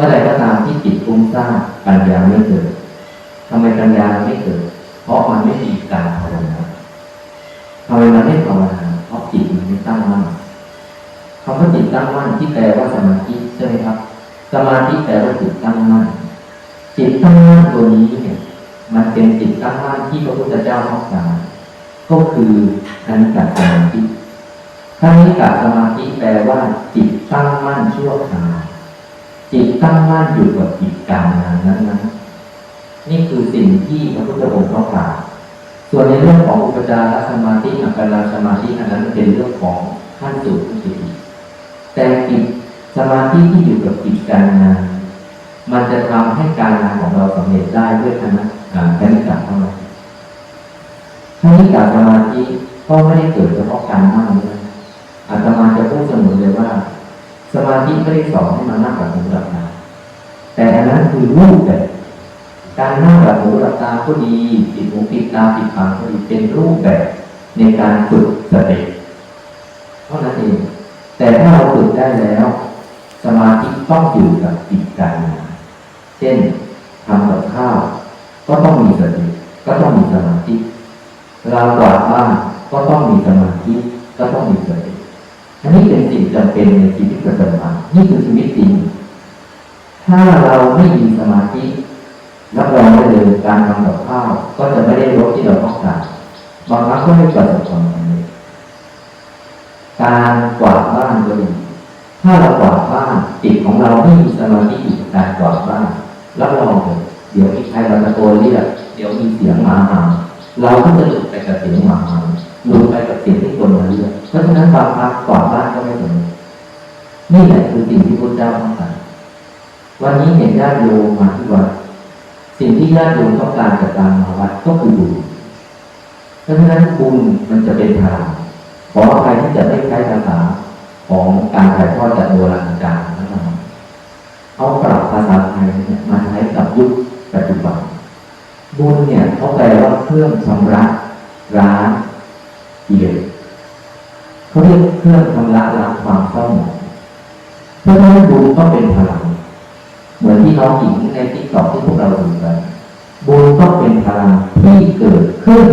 มื่อใดก็ตามที่จิตฟุ้งซ่านปัญญาไม่เกิดทำไมปัญญาไม่เกิด เพราะมันไม่มีการภาวนาทำไมมันไม่ภาวนาเพราะจิตมันไม่ตั้งมั่นคำว่าจิตตั้งมั่นที่แปลว่าสมาธิใช่ไหมครับ สมาธิแปลว่าจิตตั้งมั่นจิตตั้งมั่นตัวนี้เนี่ย มันเป็นจิตตั้งมั่นที่พระพุทธเจ้าต้องการก็คืออนิจจสมาธิถ้านิจจสมาธิแปลว่าจิตตั้งมั่นชั่วคราว จิตตั้งมั่นอยู่กับกิจการงานนั้นนั้นนี่คือสิ่งที่พระพุทธองค์ต้องการส่วนในเรื่องของอุปจารสมาธิอัปปนาสมาธิอันนั้นเป็นเรื่องของขั้นสูงที่สุดแต่จิตสมาธิที่อยู่กับกิจการงาน มันจะทำให้การงานของเราสำเร็จได้ด้วยคณะการคณิกาเท่านั้นคณิกาสมาธิก็ไม่ได้เกิดเฉพาะการนั่งนะอาตมาจะพูดเสมอเลยว่า สมาธิไม่ได้สอนให้มานั่งแบบหูหลับตาแต่อันนั้นคือรูปแบบการนั่งแบบหูหลับตาก็ดีปิดหูปิดตาปิดปากก็ดีเป็นรูปแบบในการฝึกสติเท่านั้นเอง แต่ถ้าเราฝึกได้แล้ว สมาธิต้องอยู่กับจิตการงานเช่นทำกับข้าว ก็ต้องมีสติก็ต้องมีสมาธิเรากวาดบ้านก็ต้องมีสมาธิก็ต้องมีสติอันนี้เป็นสิ่งจำเป็นใน ชีวิตประจำวันนี่คือชีวิตจริง ถ้าเราไม่มีสมาธิรับรองได้เลยการทำกับข้าวก็จะไม่ได้รสที่เราต้องการบางครั้งก็ไม่ประสบความสำเร็จการกวาดบ้านก็ดีถ้าเรากวาดบ้านจิตของเราไม่มีสมาธิอยู่กับการกวาดบ้านรับรองเลยเดี๋ยวมีใครเราตะโกนเรียกเดี๋ยวมีเสียงหมาเห่าเราก็จะหลุดไปกับเสียงหมาเห่าหลุดไปกับเสียงที่คนมาเรียกเพราะฉะนั้นบางครั้งกวาดบ้านก็ไม่สำเร็จ นี่แหละคือสิ่งที่พระเจ้าต้องการวันนี้เห็นญาติโยมมาที่วัดสิ่งที่ญาติโยมต้องการจากการมาวัดก็คือบุญเพราะฉะนั้นบุญมันจะเป็นพลังขออภัยที่จะไม่ใช้ภาษาของการถ่ายทอดจากโบราณอาจารย์นะครับเขาปรับภาษาไทยเนี่ยมาใช้กับยุคปัจจุบันบุญเนี่ยเขาแปลว่าเครื่องชำระร้านกิเลสเขาเรียกเครื่องชำระล้างความเศร้าหมอง ราะฉะนั้นบุญก็เป็นพลัง เหมือนที่น้องหญิงในติ๊กต็อกที่พวกเราดูกันบุญก็เป็นพลังที่เกิดขึ้น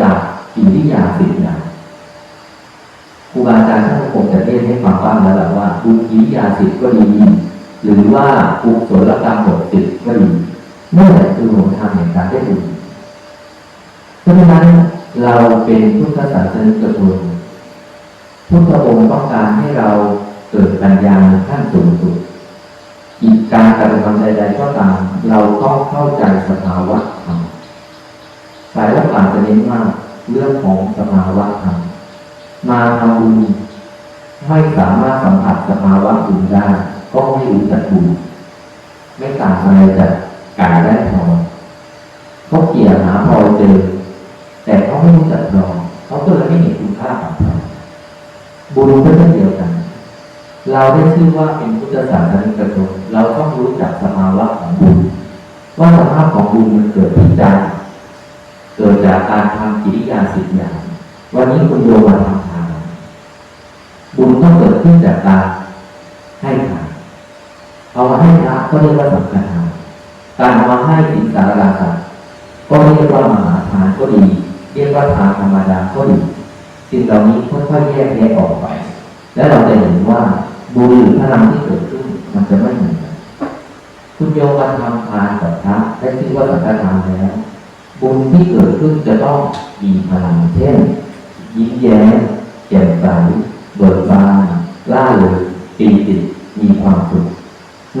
จากกิริยาสิบอย่างครูบาอาจารย์ท่านคงจะเทศให้ฟังบ้างแล้วแหละว่าบุญกิริยาสิบก็ดี หรือว่ากุศลกรรมบทสิบก็ดีนั่นแหละคือหนทางแห่งการได้บุญเพราะฉะนั้นเราเป็นพุทธศาสนิกชนพุทธองค์ต้องการให้เรา เกิดปัญญาขั้นสูงสุด อีกการกระทำใดๆก็ตาม เราต้องเข้าใจสภาวะธรรมสายวัดป่าจะเน้นว่าเรื่องของสภาวะธรรมมาทำบุญไม่สามารถสัมผัสสภาวะบุญได้ ก็ไม่รู้จักบุญไม่ต่างอะไรจากกายและทอเขาเกี่ยหาพอเจอแต่เขาไม่รู้จักทองเขาก็เลยไม่เห็นคุณค่าของทองบุญก็เช่นเดียวกัน เราได้ชื่อว่าเป็นพุทธศาสนิกชนเราต้องรู้จักสภาวะของบุญว่าสภาพของบุญมันเกิดที่ใจเกิดจากการทำกิริยาสิบอย่าง วันนี้คุณโยมมาทำทานบุญต้องเกิดขึ้นจากการให้ทานเอามาให้พระก็เรียกว่าสังฆทานการเอามาให้สิงสารราสัตว์ก็เรียกว่ามหาทานก็ดี เรียกว่าทานธรรมดาก็ดีสิ่งเหล่านี้ค่อยๆแยกแยะออกไป แล้วเราจะเห็นว่า บุญหรือพลังที่เกิดขึ้นมันจะไม่เหมือนกันคุณโยมมาทำทานกับพระได้ชื่ว่าสังฆทานแล้ว บุญที่เกิดขึ้นจะต้องมีพลังเช่น ยิ้มแย้มแจ่มใสเบิกบานล่าเริงปีติมีความสุข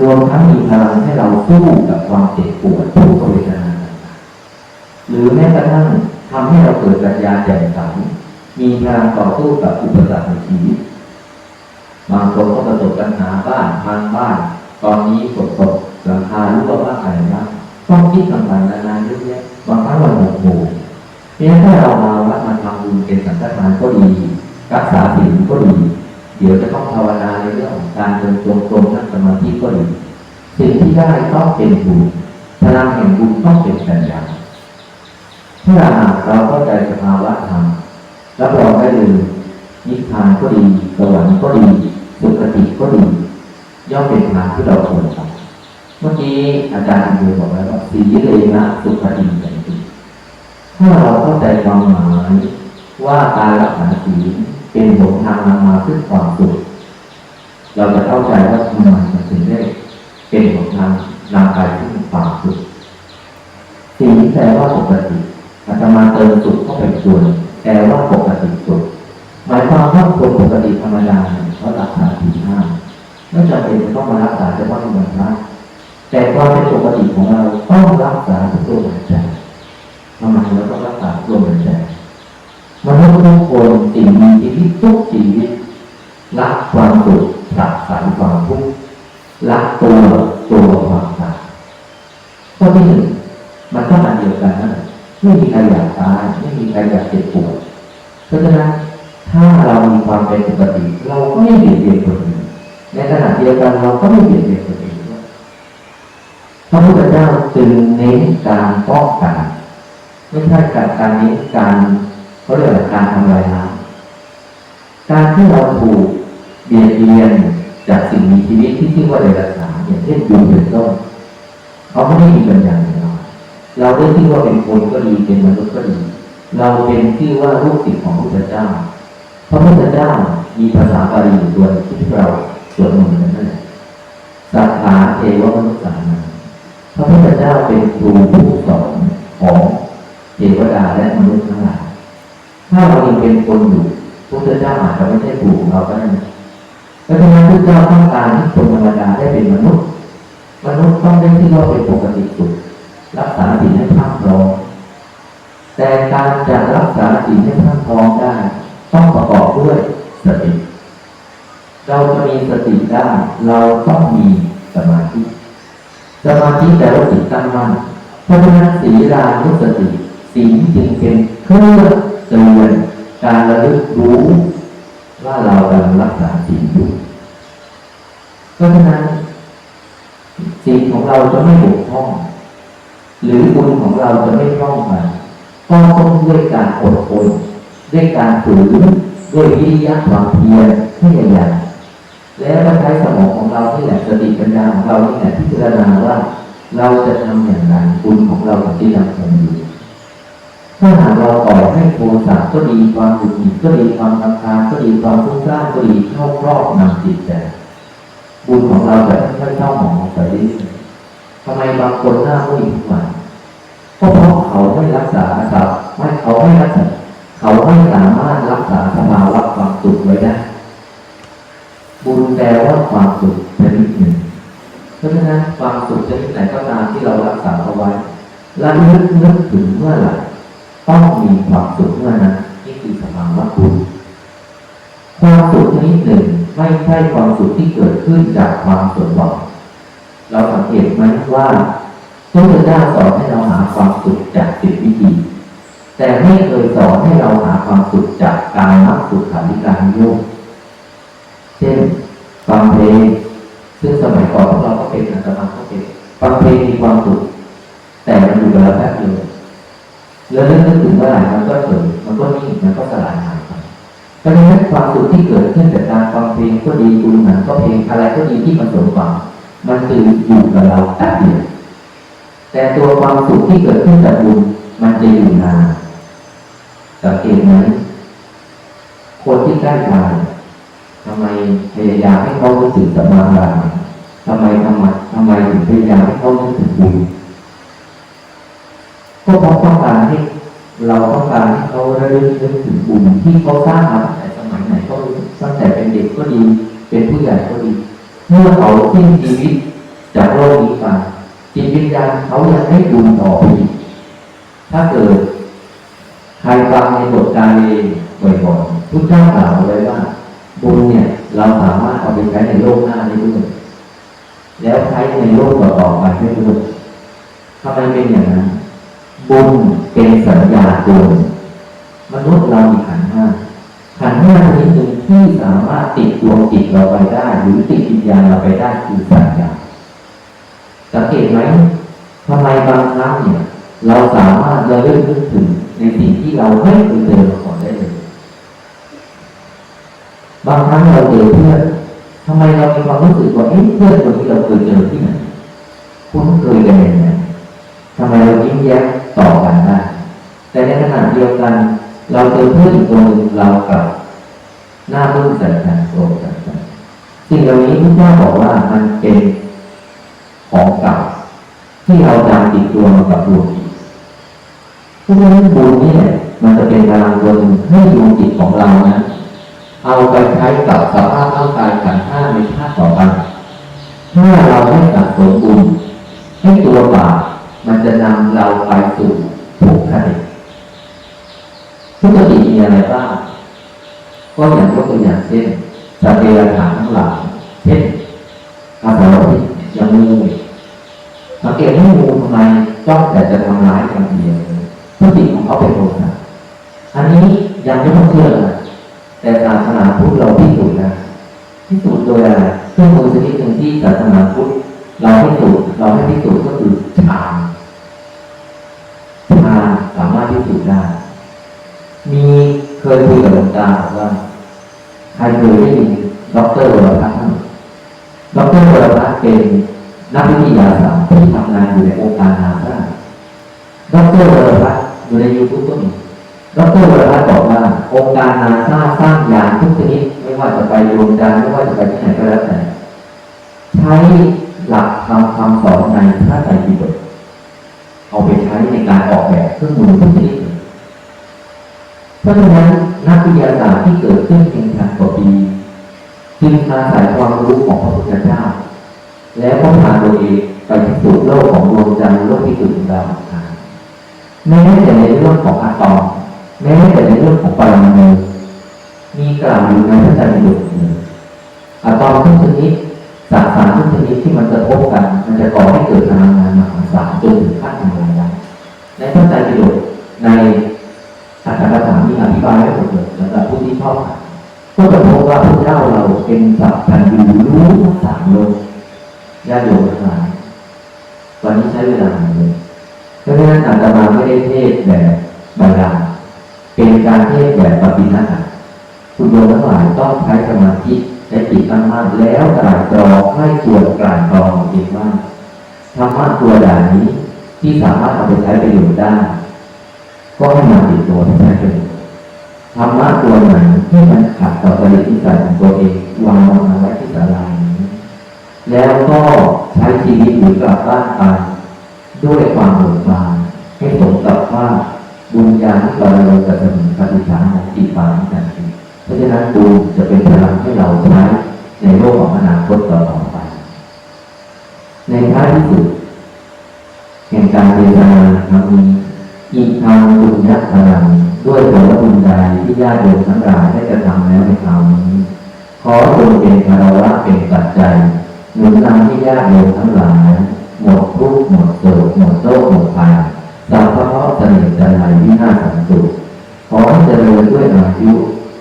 รวมทั้งมีพลังให้เราสู้กับความเจ็บปวดทุกเวทนาต่างๆหรือแม้กระทั่งทำให้เราเกิดปัญญาแจ่มใสมีพลังต่อสู้กับอุปสรรคในชีวิต บางคนก็ประสบปัญหาบ้านทางบ้าน ตอนนี้ฝนตกหลังคารั่วบ้างอะไรบ้างต้องคิดต่างๆนานาเยอะแยะบางครั้งเราโมโหเนี่ยถ้าเรามาวัดมาทำบุญเป็นสังฆทานก็ดีรักษาศีลก็ดี เดี๋ยวจะต้องภาวนาในเรื่องของการเดินจงกรมนั่งสมาธิก็ดีสิ่งที่ได้ต้องเป็นบุญพลังแห่งบุญต้องเป็นปัญญาถ้าหากเราเข้าใจสภาวะธรรมรับรองได้เลยนิพพานก็ดีสวรรค์ก็ดี สุคติก็ดีย่อมเป็นทางที่เราควรทำกี้อาจารย์เคยบอกแล้วว่าสีเลนะสุขติอย่างดีถ้าเราเข้าใจความหมายว่าการรักษาศีลเป็นหนทางนำมาซึ่งความสุขเราจะเข้าใจว่าทำไมมันถึงได้เป็นหนทางนำไปซึ่งความสุขศีลแปลว่าปกติอาจจะมาเติมสุขเข้าไปส่วนแปลว่าปกติสุข หมายความว่าคนปกติธรรมดาเนี่ยเขารักษาศีลห้าไม่จำเป็นจะต้องมารักษาเฉพาะในวันพระแต่ความเป็นปกติของเราต้องรักษาทุกลมหายใจทำไมเราต้องรักษาทุกลมหายใจมนุษย์ทุกคนสิ่งมีชีวิตทุกชีวิตรักความสุขผลักสายความทุกข์รักตัวตัวความตายข้อที่หนึ่งมันก็อันเดียวกันนะไม่มีใครอยากตายไม่มีใครอยากเจ็บปวดเพราะฉะนั้น ความเป็นปกติ เราก็ไม่เบียดเบียนคนอื่นในขณะเดียวกันเราก็ไม่เบียดเบียนตัวเองด้วยพระพุทธเจ้าจึงเน้นการป้องกันไม่ใช่การการเน้นการเขาเรียกว่าการทำลายล้างการที่เราถูกเบียดเบียนจากสิ่งมีชีวิตที่ชื่อว่าเดรัจฉานอย่างเช่นยุงเป็นต้นเขาไม่ได้มีปัญญาอย่างเราเราได้ชื่อว่าเป็นคนก็ดีเป็นมนุษย์ก็ดี เราเป็นชื่อว่าลูกศิษย์ของพระพุทธเจ้า พระพุทธเจ้ามีภาษาบาลีอยู่ตัวที่เราสวดมนต์นั่นแหละสัทธาเทวมนุษย์สานังพระพุทธเจ้าเป็นครูผู้สอนของเทวดาและมนุษย์ทั้งหลายถ้าเรายังเป็นคนอยู่พระพุทธเจ้าอาจจะไม่ใช่ครูของเราก็ได้เพราะฉะนั้นพระเจ้าต้องการให้คนธรรมดาได้เป็นมนุษย์ มนุษย์ต้องได้ที่ว่าเป็นปกติสุขรักษาศีลให้พรั่งพร้อมแต่การจะรักษาศีลให้พรั่งพร้อมได้ ด้วยสติ เราจะมีสติได้ เราต้องมีสมาธิ สมาธิแต่ว่าจิตตั้งมั่นเพราะฉะนั้นสีรานุสติสีจึงเป็นเครื่องเตือนการระลึกรู้ว่าเรากำลังรักษาศีอยู่เพราะฉะนั้นศีของเราจะไม่บกพร่องหรือบุญของเราจะไม่พร่องไปก็ต้องด้วยการอดทนด้วยการฝืน ด้วยวิริยะความเพียรที่ใหญ่แล้วก็ใช้สมองของเราที่แหละสติปัญญาของเราที่แหละพิจารณาว่า เราจะทำอย่างไรบุญของเราจะยังคงอยู่ถ้าหากเราปล่อยให้โทสะก็ดีความหงุดหงิดก็ดีความรำคาญก็ดีความฟุ้งซ่านก็ดีเข้าครอบนำจิตใจบุญของเราจะค่อยๆเข้าหมองไปเรื่อยๆทำไมบางคนหน้าไม่ทุกวันเพราะเขาไม่รักษาทรัพย์ไม่เขาไม่รักษา เขาไม่สามารถรักษาสภาวะความสุขไว้ได้บุญแปลว่าความสุขชนิดหนึ่ง เพราะฉะนั้นความสุขชนิดไหนก็ตามที่เรารักษาเอาไว้และนึกนึกถึงเมื่อไหร่ต้องมีความสุขเมื่อนั้นนี่คือสภาวะบุญความสุขชนิดหนึ่งไม่ใช่ความสุขที่เกิดขึ้นจากความสมหวังเราสังเกตไหมว่าพระพุทธเจ้าสอนให้เราหาความสุขจาก แต่ไม่เคยสอนให้เราหาความสุขจากการนับสุขขาริการโยกเช่นฟังเพลงซึ่งสมัยก่อนพวกเราก็เป็นอาตมาก็เป็นฟังเพลงมีความสุขแต่มันอยู่กับเราแป๊บเดียวแล้วนึกถึงเมื่อไหร่มันก็เฉยมันก็นิ่งมันก็สลายหายไปเพราะฉะนั้นความสุขที่เกิดขึ้นจากการฟังเพลงก็ดีดูหนังก็เพลงอะไรก็ดีที่มันสมหวังมันคืออยู่กับเราแป๊บเดียวแต่ตัวความสุขที่เกิดขึ้นจากบุญมันจะอยู่นาน สังเกตไหมคนที่ใกล้ตายทำไมพยายามให้เขารู้สึกสมาธิทำไมทำไมทำไมถึงพยายามให้เขารู้สึกบุญก็เพราะต้องการให้เราต้องการให้เขาระลึกนึกถึงบุญที่เขาสร้างมาตั้งแต่สมัยไหนก็ตั้งแต่เป็นเด็กก็ดีเป็นผู้ใหญ่ก็ดีเมื่อเขาสิ้นชีวิตจากโลกนี้ไปจิตวิญญาณเขายังให้บุญต่อไปถ้าเกิด ครฟังในบทการีบ่อยๆทุกเจ้ากล่าวไว้ว่าบุญเนี่ยเราสามารถเอาไปใช้ในโลกหน้าได้ด้วยแล้วใช้ในโลกต่อๆไปได้ด้วยทำไมเป็นอย่างนั้นบุญเป็นสัญญาตัวมนุษย์เรามีขันห้าขันห้าชนิดหนึ่งที่สามารถติดดวงจิตเราไปได้ หรือติดวิญญาณเราไปได้คือสัญญาสังเกตไหมทำไมบางครั้งเนี่ยเราสามารถระลึกนึกถึง ในสิ่งที่เราไม่เคยเจอมาก่อนได้เลย บางครั้งเราเจอเพื่อนทำไมเรามีความรู้สึกว่าเอ๊ะเพื่อนคนนี้เราเคยเจอที่ไหนคุ้นเคยกันยังไงทำไมเรายิ้มแย้มต่อกันได้แต่ในขณะเดียวกัน เราเจอเพื่อนอีกคนหนึ่งเรากับหน้ามืดใส่กันโกรธใส่กันสิ่งเหล่านี้ที่เจ้าบอกว่ามันเป็นของเก่าที่เราจำติดตัวมากับดวงจิต เพราะฉะนั้นบุญนี่แหละมันจะเป็นพลังตัวนให้ดวงจิตของเรานะ เอาไปใช้กับสภาพร่างกายขันห้าในชาติต่อไปถ้าเราไม่สะสมบุญให้ตัวบาปมันจะนำเราไปสู่ทุกข์คติทุกขติมีอะไรบ้างก็อย่างยกตัวอย่างเช่นสัตว์เดรัจฉานทั้งหลายเช่นอาสาวพิษอย่างงูสังเกตว่างูทำไมจ้องแต่จะทำร้ายกันเดียว พฤติของเขาเป็นโทสะอันนี้ยังไม่ต้องเชื่อนะแต่ศาสนาพุทธเราพิสูจน์นะพิสูจน์โดยอะไรเครื่องมือชนิดหนึ่งที่ศาสนาพุทธเราพิสูจน์เราให้พิสูจน์ก็คือฌานฌานสามารถพิสูจน์ได้ มีเคยคุยกับหลวงตาว่าใครเคยได้ยินดอกเตอรวรพัฒน์บ้างดอกเตอรวรพัฒน์เป็นนักวิทยาศาสตร์ที่ทำงานอยู่ในองค์การนาซาดอกเตอรวรพัฒน์ อยู่ในยูทูบก็มีดรวรพัฒน์บอกว่าองค์การนาซาสร้างยานทุกชนิดไม่ว่าจะไปดวงจันทร์ไม่ว่าจะไปที่ไหนก็แล้วแต่ใช้หลักธรรมคำสอนในพระไตรปิฎกเอาไปใช้ในการออกแบบเครื่องมือทุกชนิดเพราะฉะนั้นนักวิทยาศาสตร์ที่เกิดขึ้นเพียงพันกว่าปีจึงอาศัยความรู้ของพระพุทธเจ้าแล้วก็พาตัวเองไปสูจน์โลกของดวงจันทร์โลกที่สุดของดาว แม้แต่ในเรื่องของอะตอมแม้แต่ในเรื่องของปรมาณูมีกล่าวอยู่ในพระไตรปิฎกเลยอะตอมทุกชนิดสสารทุกชนิดที่มันกระทบกัน มันจะก่อให้เกิดพลังงานมหาศาลจนถึงขั้นทำลายได้ในพระไตรปิฎกในอาจารย์ถามมีอธิบายให้หมดเลยสำหรับผู้ที่ชอบก็จะพบว่าพระเจ้าเราเป็นสัพพันธ์อยู่รู้ทั้งสามโลกญาติโยมทั้งหลายวันนี้ใช้เวลาหน่อยเลย เพราะฉะนั้นอาตมาไม่ได้เทศแบบบาลานเป็นการเทศแบบปฏินัตคุณโยมทั้งหลายต้องใช้สมาธิใช้จิตตั้งมั่นแล้วตรายตรองให้ตรวจกลั่นกรองเองว่าธรรมะตัวด่านนี้ที่สามารถเอาไปใช้ประโยชน์ได้ ก็ให้มาติดตัวให้ได้เลยธรรมะตัวไหนที่มันขัดต่อจริตนิสัยของตัวเองวางมันเอาไว้ที่ศาลานี้แล้วก็ใช้ชีวิตหรือกลับบ้านไป ด้วยความเบิกบานให้สมกับว่าบุญญาที่เราเราจะถึงปฏิภาณของจิตปานกันเพราะฉะนั้นดูจะเป็นพลังให้เราใช้ในโลกของอนาคตต่อไป ในท้ายที่สุดแห่งการเรียนรู้ครั้งนี้อีกทางบุญยักษ์พลังด้วยผลบุญใดที่ญาติโยมทั้งหลายได้กระทำแล้วในคราวนี้ขอจงเป็นคารวะเป็นปัจจัยหนุนนำให้ญาติโยมทั้งหลาย หมดทุกข์หมดโศกหมดโรคหมดภัยสัพพะเสนิทจันไรวินาศสันตุขอให้เจริญด้วยอายุ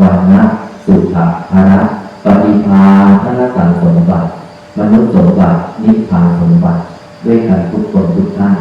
วันนะสุขะภาระปฏิภาณธนสังสมบัติมนุษย์สมบัตินิพพานสมบัติด้วยกันทุกคนทุกท่าน